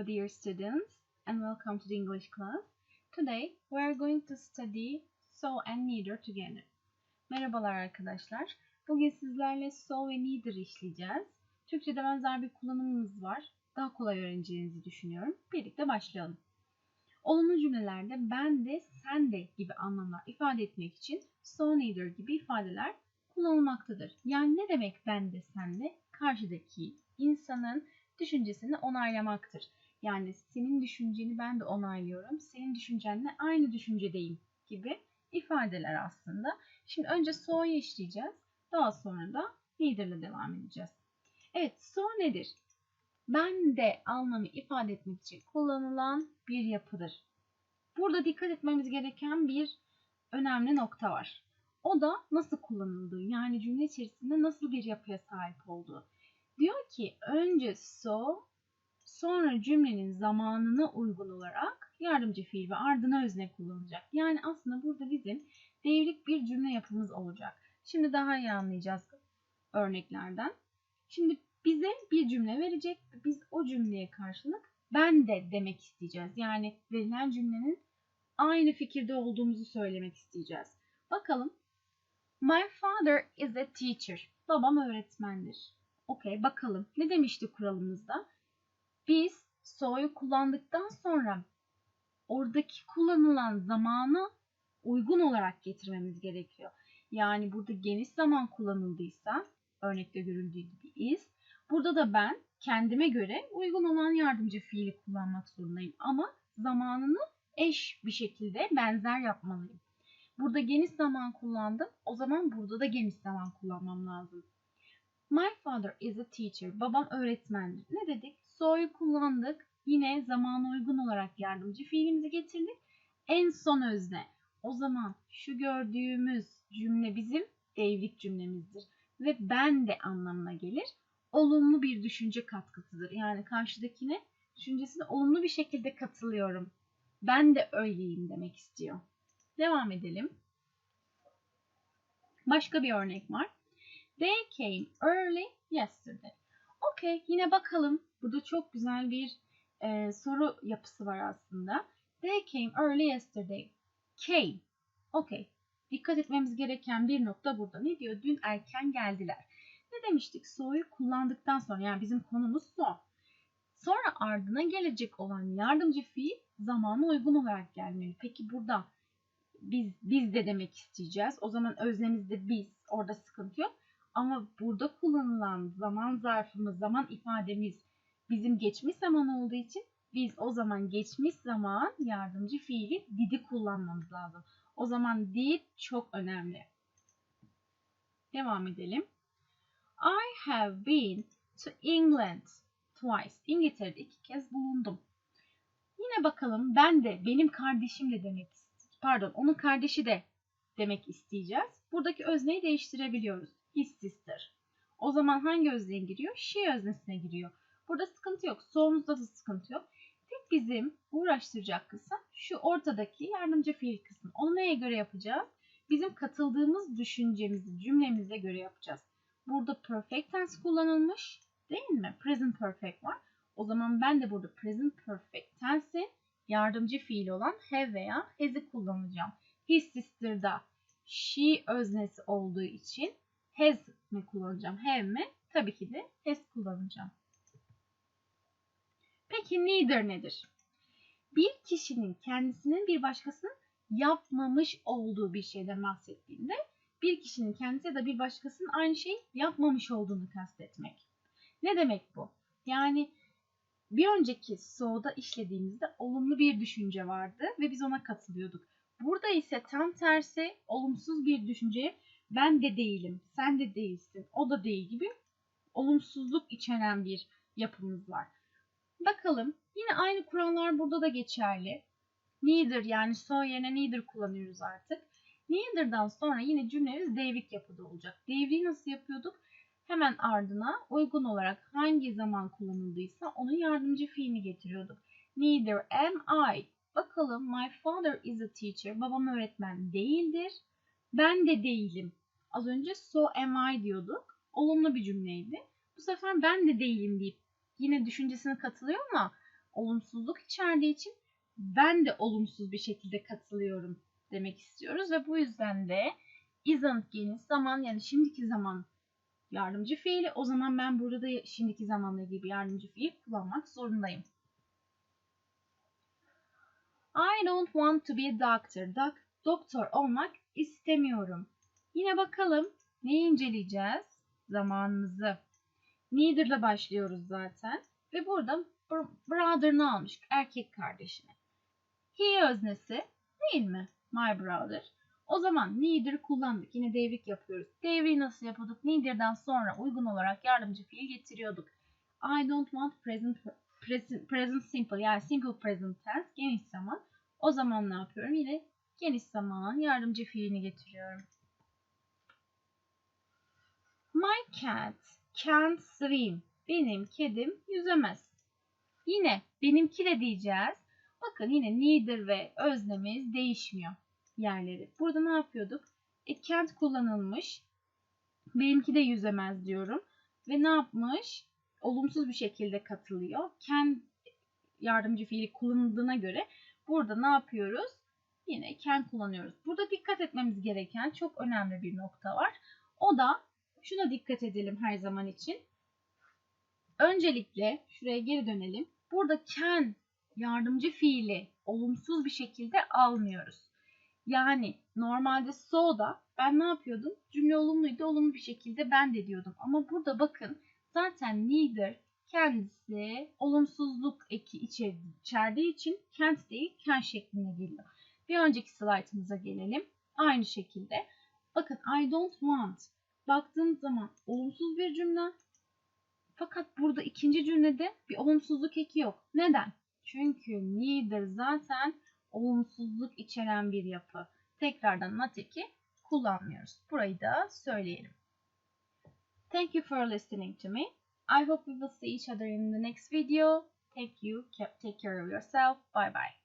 dear students, and welcome to the English class. Today we are going to study so and neither together. Merhabalar arkadaşlar. Bugün sizlerle so ve neither işleyeceğiz. Türkçe'de benzer bir kullanımımız var. Daha kolay öğreneceğinizi düşünüyorum. Birlikte başlayalım. Olumlu cümlelerde ben de, sen de gibi anlamlar ifade etmek için so neither gibi ifadeler kullanılmaktadır. Yani ne demek ben de, sen de? Karşıdaki insanın düşüncesini onaylamaktır. Yani senin düşünceni ben de onaylıyorum, senin düşüncenle aynı düşüncedeyim gibi ifadeler aslında. Şimdi önce so'yu işleyeceğiz. Daha sonra da neither'la devam edeceğiz. Evet, so nedir? Ben de anlamı ifade etmek için kullanılan bir yapıdır. Burada dikkat etmemiz gereken bir önemli nokta var. O da nasıl kullanıldığı, yani cümle içerisinde nasıl bir yapıya sahip olduğu. Diyor ki önce so, sonra cümlenin zamanına uygun olarak yardımcı fiil ve ardına özne kullanılacak. Yani aslında burada bizim devrik bir cümle yapımız olacak. Şimdi daha iyi anlayacağız örneklerden. Şimdi bize bir cümle verecek. Biz o cümleye karşılık ben de demek isteyeceğiz. Yani verilen cümlenin aynı fikirde olduğumuzu söylemek isteyeceğiz. Bakalım. My father is a teacher. Babam öğretmendir. Okey bakalım. Ne demişti kuralımızda? Biz so'yu kullandıktan sonra oradaki kullanılan zamana uygun olarak getirmemiz gerekiyor. Yani burada geniş zaman kullanıldıysa örnekte görüldüğü gibi is. Burada da ben kendime göre uygun olan yardımcı fiili kullanmak zorundayım. Ama zamanını eş bir şekilde benzer yapmalıyım. Burada geniş zaman kullandım. O zaman burada da geniş zaman kullanmam lazım. My father is a teacher. Babam öğretmendir. Ne dedik? So'yu kullandık. Yine zamana uygun olarak yardımcı fiilimizi getirdik. En son özne. O zaman şu gördüğümüz cümle bizim devrik cümlemizdir. Ve ben de anlamına gelir. Olumlu bir düşünce katkısıdır. Yani karşıdakine düşüncesine olumlu bir şekilde katılıyorum. Ben de öyleyim demek istiyor. Devam edelim. Başka bir örnek var. They came early yesterday. Okey yine bakalım. Burada çok güzel bir e, soru yapısı var aslında. They came early yesterday. Came. Okey. Dikkat etmemiz gereken bir nokta burada. Ne diyor? Dün erken geldiler. Ne demiştik? So'yu kullandıktan sonra yani bizim konumuz so. Sonra ardına gelecek olan yardımcı fiil zamana uygun olarak gelmeli. Peki burada biz biz de demek isteyeceğiz. O zaman özlemizde biz. Orada sıkıntı yok. Ama burada kullanılan zaman zarfımız, zaman ifademiz bizim geçmiş zaman olduğu için biz o zaman geçmiş zaman yardımcı fiili did'i kullanmamız lazım. O zaman did çok önemli. Devam edelim. I have been to England twice. İngiltere'de iki kez bulundum. Yine bakalım ben de benim kardeşim de demek pardon onun kardeşi de demek isteyeceğiz. Buradaki özneyi değiştirebiliyoruz. His sister. O zaman hangi özneye giriyor? She öznesine giriyor. Burada sıkıntı yok. So'muzda da sıkıntı yok. Tek bizim uğraştıracak kısım şu ortadaki yardımcı fiil kısmı. Onu neye göre yapacağız? Bizim katıldığımız düşüncemizi cümlemize göre yapacağız. Burada perfect tense kullanılmış değil mi? Present perfect var. O zaman ben de burada present perfect tense'in yardımcı fiil olan have veya has'i kullanacağım. His sister'da she öznesi olduğu için has mi kullanacağım? Have mi? Tabii ki de has kullanacağım. Peki neither nedir? Bir kişinin kendisinin bir başkasının yapmamış olduğu bir şeyden bahsettiğinde bir kişinin kendisi ya da bir başkasının aynı şeyi yapmamış olduğunu kastetmek. Ne demek bu? Yani bir önceki so'da işlediğimizde olumlu bir düşünce vardı ve biz ona katılıyorduk. Burada ise tam tersi olumsuz bir düşünceye ben de değilim, sen de değilsin, o da değil gibi olumsuzluk içeren bir yapımız var. Bakalım yine aynı kurallar burada da geçerli. Neither yani so yerine neither kullanıyoruz artık. Neither'dan sonra yine cümlemiz devrik yapıda olacak. Devriği nasıl yapıyorduk? Hemen ardına uygun olarak hangi zaman kullanıldıysa onun yardımcı fiilini getiriyorduk. Neither am I. Bakalım my father is a teacher. Babam öğretmen değildir. Ben de değilim. Az önce so am I diyorduk. Olumlu bir cümleydi. Bu sefer ben de değilim deyip yine düşüncesine katılıyor ama olumsuzluk içerdiği için ben de olumsuz bir şekilde katılıyorum demek istiyoruz ve bu yüzden de isn't geniş zaman yani şimdiki zaman yardımcı fiili. O zaman ben burada da şimdiki zamanla ilgili bir yardımcı fiil kullanmak zorundayım. I don't want to be a doctor. Dok doktor olmak istemiyorum. Yine bakalım neyi inceleyeceğiz? Zamanımızı. Neither'la başlıyoruz zaten. Ve burada brother'ını almış. Erkek kardeşini. He öznesi değil mi? My brother. O zaman neither kullandık. Yine devrik yapıyoruz. Devriği nasıl yapıyorduk? Neither'dan sonra uygun olarak yardımcı fiil getiriyorduk. I don't want present, present, present simple yani simple present tense geniş zaman. O zaman ne yapıyorum? Yine geniş zaman yardımcı fiilini getiriyorum. My cat can't swim. Benim kedim yüzemez. Yine benimki de diyeceğiz. Bakın yine neither ve öznemiz değişmiyor yerleri. Burada ne yapıyorduk? E, can't kullanılmış. Benimki de yüzemez diyorum. Ve ne yapmış? Olumsuz bir şekilde katılıyor. Can yardımcı fiili kullanıldığına göre burada ne yapıyoruz? Yine can kullanıyoruz. Burada dikkat etmemiz gereken çok önemli bir nokta var. O da şuna dikkat edelim her zaman için. Öncelikle şuraya geri dönelim. Burada can yardımcı fiili olumsuz bir şekilde almıyoruz. Yani normalde so'da ben ne yapıyordum? Cümle olumluydu, olumlu bir şekilde ben de diyordum. Ama burada bakın zaten neither kendisi olumsuzluk eki içerdiği için can't değil can şeklinde geliyor. Bir önceki slaytımıza gelelim. Aynı şekilde. Bakın I don't want. Baktığım zaman olumsuz bir cümle. Fakat burada ikinci cümlede bir olumsuzluk eki yok. Neden? Çünkü neither zaten olumsuzluk içeren bir yapı. Tekrardan not eki kullanmıyoruz. Burayı da söyleyelim. Thank you for listening to me. I hope we will see each other in the next video. Thank you. Take care of yourself. Bye bye.